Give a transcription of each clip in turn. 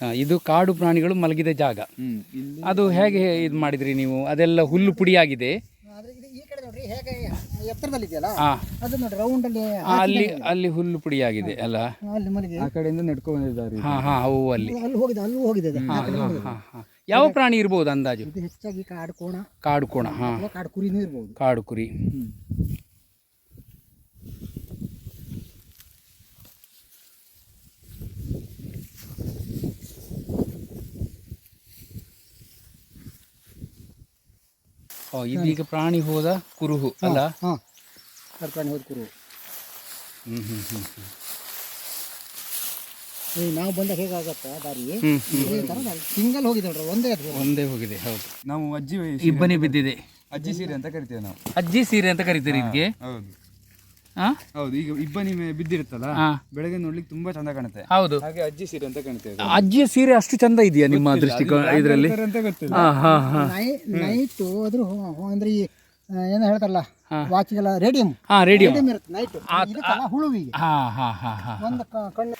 ಹಾ, ಇದು ಕಾಡು ಪ್ರಾಣಿಗಳು ಮಲಗಿದ ಜಾಗ. ಹ್ಮ್ ಅದು ಹೇಗೆ ಇದು ಮಾಡಿದ್ರಿ ನೀವು? ಅದೆಲ್ಲ ಹುಲ್ಲು ಪುಡಿಯಾಗಿದೆ. ಆಗಿದೆ ಈ ಕಡೆ ನೋಡ್ರಿ ಹೇಗೆ ಎತ್ತರದಲ್ಲಿ ಇದೆಯಲ್ಲ ಅದು ನೋಡ್ರಿ ರೌಂಡ್ ಅಲ್ಲಿ ಅಲ್ಲಿ ಅಲ್ಲಿ ಹುಲ್ಲು ಪುಡಿಯಾಗಿದೆ ಅಲ್ಲ? ಆ ಕಡೆಯಿಂದ ನಡ್ಕೊಂಡು ಬಂದಿದ್ದಾರೆ ಹಾ ಹಾ ಅವು ಅಲ್ಲಿ. ಅಲ್ಲಿ ಹೋಗಿದೆ ಅಲ್ಲೂ ಹೋಗಿದೆ ಅದು. ಆ ಕಡೆ ಹೋಗಿದೆ. ಹಾ ಹಾ. ಯಾವ ಪ್ರಾಣಿ ಇರ್ಬೋದು ಅಂದಾಜು? ಇದು ಹೆಚ್ಚಾಗಿ ಕಾಡು ಕೋಣ. ಕಾಡು ಕೋಣ ಹಾ. ಕಾಡು ಕುರಿನೂ ಇರ್ಬೋದು. ಕಾಡು ಕುರಿ. ಇದೀಗ ಪ್ರಾಣಿ ಹೋದ ಕುರುಹು ಅಲ್ಲ? ಹಾಂ. ಪ್ರಾಣಿ ಹೋದ ಕುರು ಹ್ಮ್ ಹ್ಮ್ ಹ್ಮ್ ಹ್ಮ್. ಈ ನಾವು ಬಂದಾಗ ಹೇಗಾಗತ್ತ ದಾರಿ? ಸಿಂಗಲ್ ಹೋಗಿದೆ ನೋಡ್ರಿ ಒಂದೇ ಒಂದೇ ಹೋಗಿದೆ ಹೌದು. ನಾವು ಅಜ್ಜಿ ಇಬ್ಬನಿ ಬಿದ್ದಿದೆ. ಅಜ್ಜಿ ಸೀರೆ ಅಂತ ಕರಿತೇವೆ ನಾವು. ಅಜ್ಜಿ ಸೀರೆ ಅಂತ ಕರಿತೀರಿ ಇದಕ್ಕೆ ಹೌದು. ಹೌದು ಈಗ ಇಬ್ಬನಿ ಬಿದ್ದಿರುತ್ತಲ್ಲ ಹಾ ಬೆಳಗ್ಗೆ ನೋಡ್ಲಿಕ್ಕೆ ತುಂಬಾ ಚಂದ ಕಾಣುತ್ತೆ. ಹೌದು. ಹಾಗೆ ಅಜ್ಜಿ ಸೀರೆ ಅಂತ ಕಾಣುತ್ತೆ ಅಜ್ಜಿಯ ಸೀರೆ ಅಷ್ಟು ಚಂದ ಇದೆಯಾ ನಿಮ್ಮ ದೃಷ್ಟಿಕೋನ ಇದರಲ್ಲಿ? ನೈಟು ಅದ್ರ ಅಂದ್ರೆ ಈ ಏನು ಹೇಳ್ತಾರಲ್ಲ ವಾಚಿಗೆಲ್ಲ ರೇಡಿಯಂ. ಹಾ ರೇಡಿಯೋ. ಇರುತ್ತೆ ನೈಟ್. ಹುಳುವಿಗೆ. ಹಾ ಹಾ ಹಾ ಹಾ ಒಂದು ಕಣ್ಣು.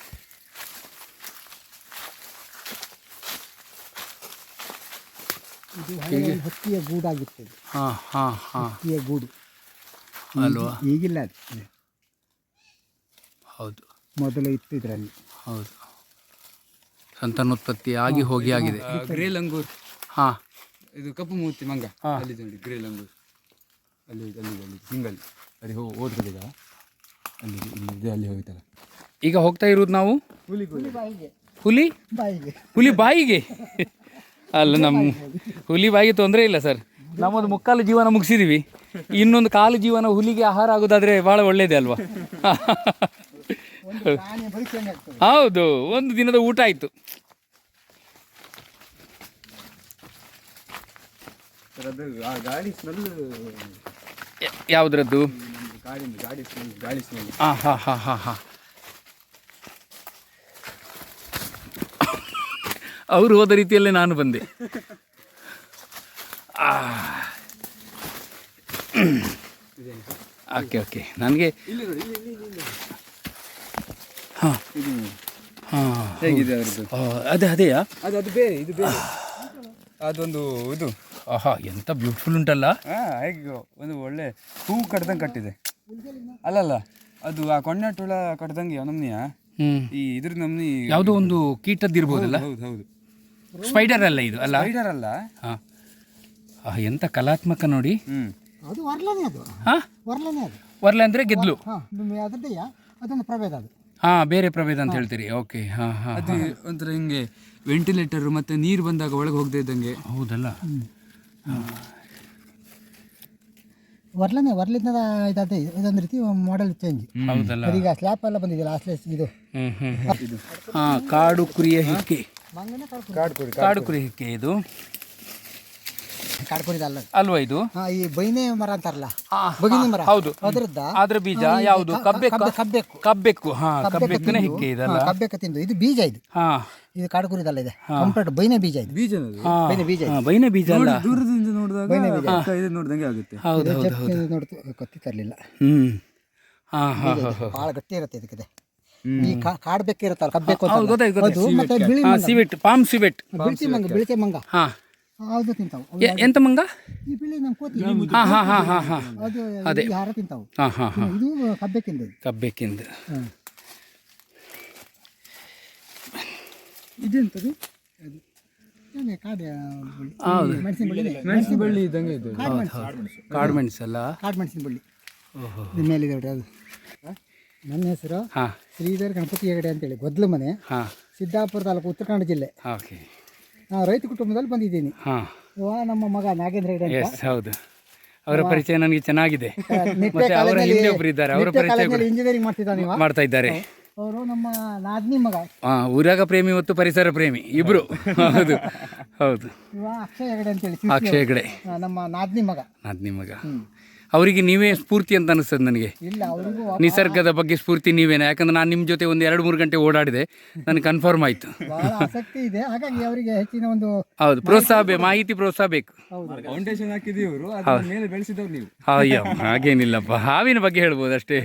ಇದು ಹತ್ತಿಯ. ಹಾ ಹಾ ಹಾ. ಹಕ್ಕಿಯ ಗೂಡು. ಅಲ್ವಾ? ಈಗಿಲ್ಲ ಅದು. ಹೌದು. ಮೊದಲು ಇತ್ತು ಇದರಲ್ಲಿ. ಹೌದು. ಸಂತಾನೋತ್ಪತ್ತಿ ಆಗಿ ಹೋಗಿ ಆಗಿದೆ. ಗ್ರೇ ಲಂಗೂರ್. ಹಾ. ಇದು ಕಪ್ಪು ಮೂರ್ತಿ ಮಂಗ. ಅಲ್ಲಿ ನೋಡಿ ಗ್ರೇ ಲಂಗೂರ್. ಅಲ್ಲಿ ಅಲ್ಲಿ ಅಲ್ಲಿ ಸಿಂಗಲ್ ಅಲ್ಲಿ ಹೋ ಓದ್ಕೊಂಡಿದ ಅಲ್ಲಿ ಇಲ್ಲಿ ಇದೆ ಅಲ್ಲಿ ಹೋಗಿತ್ತಲ್ಲ ಈಗ ಹೋಗ್ತಾ ಇರೋದು ನಾವು? ಹುಲಿ ಹುಲಿ ಬಾಯಿಗೆ. ಹುಲಿ? ಬಾಯಿಗೆ. ಹುಲಿ ಬಾಯಿಗೆ? ಅಲ್ಲ ನಮ್ಮ ಹುಲಿ ಬಾಯಿಗೆ ತೊಂದರೆ ಇಲ್ಲ ಸರ್. ನಮ್ಮದು ಮುಕ್ಕಾಲು ಜೀವನ ಮುಗಿಸಿದೀವಿ. ಇನ್ನೊಂದು ಕಾಲು ಜೀವನ ಹುಲಿಗೆ ಆಹಾರ ಆಗೋದಾದ್ರೆ ಬಹಳ ಒಳ್ಳೇದೇ ಅಲ್ವಾ? ಹೌದು ಒಂದು ದಿನದ ಊಟ ಆಯ್ತು. ಯಾವುದ್ರದ್ದು? ಹಾ ಹಾ ಹಾ ಹಾ ಹಾ. ಅವರು ಹೋದ ರೀತಿಯಲ್ಲೇ ನಾನು ಬಂದೆ. ಓಕೆ ಓಕೆ ನನಗೆ ಹಾಂ. ಹೇಗಿದೆ ಅದೇ ಅದೇಯಾ? ಅದು ಅದು ಬೇರೆ ಇದು ಬೇರೆ. ಅದೊಂದು ಇದು. ಆಹಾ ಎಂತ ಬ್ಯೂಟಿಫುಲ್ ಉಂಟಲ್ಲ. ಹೇಗೆ ಒಂದು ಒಳ್ಳೆ ಹೂ ಕಟ್ದಂಗೆ ಕಟ್ಟಿದೆ. ಅಲ್ಲಲ್ಲ ಅದು ಆ ಕೊಂಡಾಟುಳ ಕಟ್ದಂಗೆ ನಮ್ನಿಯ? ಈ ಇದ್ರ ನಮ್ನಿ ಯಾವುದೋ ಒಂದು ಕೀಟದ್ದಿರ್ಬೋದಲ್ಲ? ಹೌದು ಹೌದು ಸ್ಪೈಡರ್ ಅಲ್ಲ ಇದು ಅಲ್ಲ? ಸ್ಪೈಡರ್ ಅಲ್ಲ? ಹಾಂ. ಎಂತ ಕಲಾತ್ಮಕ ನೋಡಿ? ಅದು ವರ್ಲನೆ ಅದು. ಹಾಂ? ವರ್ಲನೇ ಅದು. ವರ್ಲೆ ಅಂದರೆ ಗೆದ್ಲು. ಹಾಂ ಅದರದ್ದೆಯ ಅದೊಂದು ಪ್ರಭೇದ ಅದು. ಹಾಂ ಬೇರೆ ಪ್ರಭೇದ ಅಂತ ಹೇಳ್ತೀರಿ. ಓಕೆ ಹಾಂ ಹಾಂ ಅದು ಒಂಥರ ಹಿಂಗೆ ವೆಂಟಿಲೇಟರ್ ಮತ್ತೆ ನೀರು ಬಂದಾಗ ಒಳಗೆ ಹೋಗದೆ ಇದ್ದಂಗೆ. ಹೌದಲ್ಲ? ವರ್ಲನೆ ವರ್ಲಿಂದ ಇದಾದ ಇದೊಂದು ರೀತಿ ಮಾಡೆಲ್ ಚೇಂಜ್ ಹೌದಲ್ಲ? ಈಗ ಸ್ಲ್ಯಾಪ್ ಎಲ್ಲ ಬಂದಿದೆ ಇದು. ಹ್ಮ್ ಹ್ಮ್ ಇದು. ಹಾಂ ಕಾಡು ಕುರಿಯ ಹಿಕ್ಕೆ. ಕಾಡು ಕುರಿ ಹಿಕ್ಕೆ ಇದು. ಕಾಡ್ಕುರಿದ ಅಲ್ಲ ಅಲ್ವಾ ಇದು? ಹಾ ಈ ಬೈನೆ ಮರ ಅಂತಾರಲ್ಲ? ಆ, ಬಗಿನಿ ಮರ. ಹೌದು. ಅದ್ರದ್ದ ಅದ್ರ ಬೀಜ ಯಾವುದು? ಕಬ್ಬೆಕ್ಕು ಕಬ್ಬೆಕ್ಕು ಕಬ್ಬೆಕ್ಕು ಹಾ ಕಬ್ಬೆಕ್ಕು ಕಬ್ಬೆಕ್ಕಿನ ಹಿಕ್ಕೆ ಇದಲ್ಲ. ತಿಂದು. ಇದು ಬೀಜ ಇದು. ಹಾ. ಇದು ಕಾಡುಕುರಿದಲ್ಲ ಇದೆ. ಕಂಪ್ಲೀಟ್ ಬೈನೆ ಬೀಜ ಇದು. ಬೈನೆ ಬೀಜ ಹಾ, ಬೈನೆ ಬೀಜ ಅಲ್ಲ. ದೂರದಿಂದ ನೋಡಿದಾಗ ಇದು ನೋಡಿದಂಗೆ ಆಗುತ್ತೆ. ಹೌದು ಹೌದು ಹೌದು. ನೋಡ್ತು ಗೊತ್ತಿ ತರಲಿಲ್ಲ. ಹ್ಮ್. ಹಾ ಹಾ ಭಾಳ ಗಟ್ಟಿ ಇರುತ್ತೆ ಇದಕ್ಕೆ ಈ ಕಾಡ್ಬೇಕಿರುತ್ತಲ್ಲ ಅದು ಮತ್ತೆ ಬಿಳಿ ಹಾ ಮಂಗ. ಸಿವೆಟ್ ಪಾಮ್ ಸಿವೆಟ್ ಬಿಳಿಸಿ ಮಂಗ ಬಿಳಿಸಿ ಮಂಗ. ಹಾ. ಅದು ತಿಂತಾವು. ಎ- ಎಂತ ಮಂಗ? ಈ ಬಿಳಿ ನಮ್ಮ ಕೋತಿ ಹಾ ಹಾ ಹಾ ಹಾ ಹಾ. ಅದು ಈ ಹಾರ ತಿಂತಾವು. ಹಾ ಹಾ ಹಾ. ಇದು ಕಬ್ಬೆ. ಇದೆಂತದು? ಏನೇ ಕಾಡು ಬಳ್ಳಿ. ಹೌದು. ಮೆಣಸಿನ ಬಳ್ಳಿ ಮೆಣಸಿನ ಬಳ್ಳಿ ಇದ್ದಂಗೆ ಇದು ಕಾಡು ಮೆಣಸು. ಕಾಡು ಮೆಣಸಲ್ಲ? ಕಾಡು ಮೆಣಸಿನ ಬಳ್ಳಿ ಓಹೋ ಇದು ಮೇಲಿದೆ ನೋಡಿ ಅದು. ನನ್ನ ಹೆಸರು ಹಾ. ಶ್ರೀಧರ್ ಗಣಪತಿ ಹೆಗಡೆ ಅಂತೇಳಿ. ಗೊದ್ಲು ಮನೆ. ಹಾ. ಸಿದ್ದಾಪುರ ತಾಲೂಕು ಉತ್ತರ ಕನ್ನಡ ಜಿಲ್ಲೆ. ಓಕೆ. ನಾವು ರೈತ ಕುಟುಂಬದಲ್ಲಿ ಬಂದಿದ್ದೀನಿ. ಹಾ. ಇವ ನಮ್ಮ ಮಗ ನಾಗೇಂದ್ರ ಹೆಗಡೆ ಅಂತ. ಎಸ್ ಹೌದು. ಅವರ ಪರಿಚಯ ನನಗೆ ಚೆನ್ನಾಗಿದೆ. ನಿಟ್ಟೆ ಮತ್ತೆ ಅವರ ಕಾಲೇಜಲ್ಲಿ ಹಿಂದೆ ಒಬ್ರು ಇದ್ದಾರೆ. ಅವರ ಪರಿಚಯ ಇಂಜಿನಿಯರಿಂಗ್ ಮಾಡ್ತಿದ್ದಾನೆ ಇವ. ಮಾಡ್ತಾ ಇದ್ದಾರೆ. ಅವರು ನಮ್ಮ ನಾದ್ನಿ ಮಗ. ಆ, ಊರಾಗ ಪ್ರೇಮಿ ಮತ್ತು ಪರಿಸರ ಪ್ರೇಮಿ. ಇಬ್ರು. ಹೌದು. ಹೌದು. ಇವ ಅಕ್ಷಯ್ ಹೆಗಡೆ ಅಂತೇಳಿ ಅಕ್ಷಯ ಹೆಗಡೆ. ನಮ್ಮ ನಾದ್ನಿ ಮಗ. ನಾದ್ನಿ ನಿಮಗ ಅವರಿಗೆ ನೀವೇ ಸ್ಫೂರ್ತಿ ಅಂತ ಅನಿಸ್ತದೆ ನನಗೆ. ಇಲ್ಲ ಅವರಿಗೂ ನಿಸರ್ಗದ ಬಗ್ಗೆ ಸ್ಫೂರ್ತಿ ನೀವೇನೆ. ಯಾಕಂದ್ರೆ ನಾನು ನಿಮ್ಮ ಜೊತೆ ಒಂದು ಎರಡು ಮೂರು ಗಂಟೆ ಓಡಾಡಿದೆ. ನನಗೆ ಕನ್ಫರ್ಮ್ ಆಯ್ತು. ಬಹಳ ಆಸಕ್ತಿ ಇದೆ. ಹಾಗಾಗಿ ಅವರಿಗೆ ಹೆಚ್ಚಿನ ಒಂದು ಹೌದು ಪ್ರೋತ್ಸಾಹ ಬೇಕು ಮಾಹಿತಿ ಪ್ರೋತ್ಸಾಹ ಬೇಕು. ಹೌದು. ಫೌಂಡೇಶನ್ ಹಾಕಿದೀವಿ ಇವರು ಅದ್ರ ಮೇಲೆ ಬೆಳೆಸಿದವ್ರು ನೀವು. ಅಯ್ಯೋ ಹಾಗೇನಿಲ್ಲಪ್ಪ. ಹಾವಿನ ಬಗ್ಗೆ ಹೇಳ್ಬೋದು ಅಷ್ಟೇ.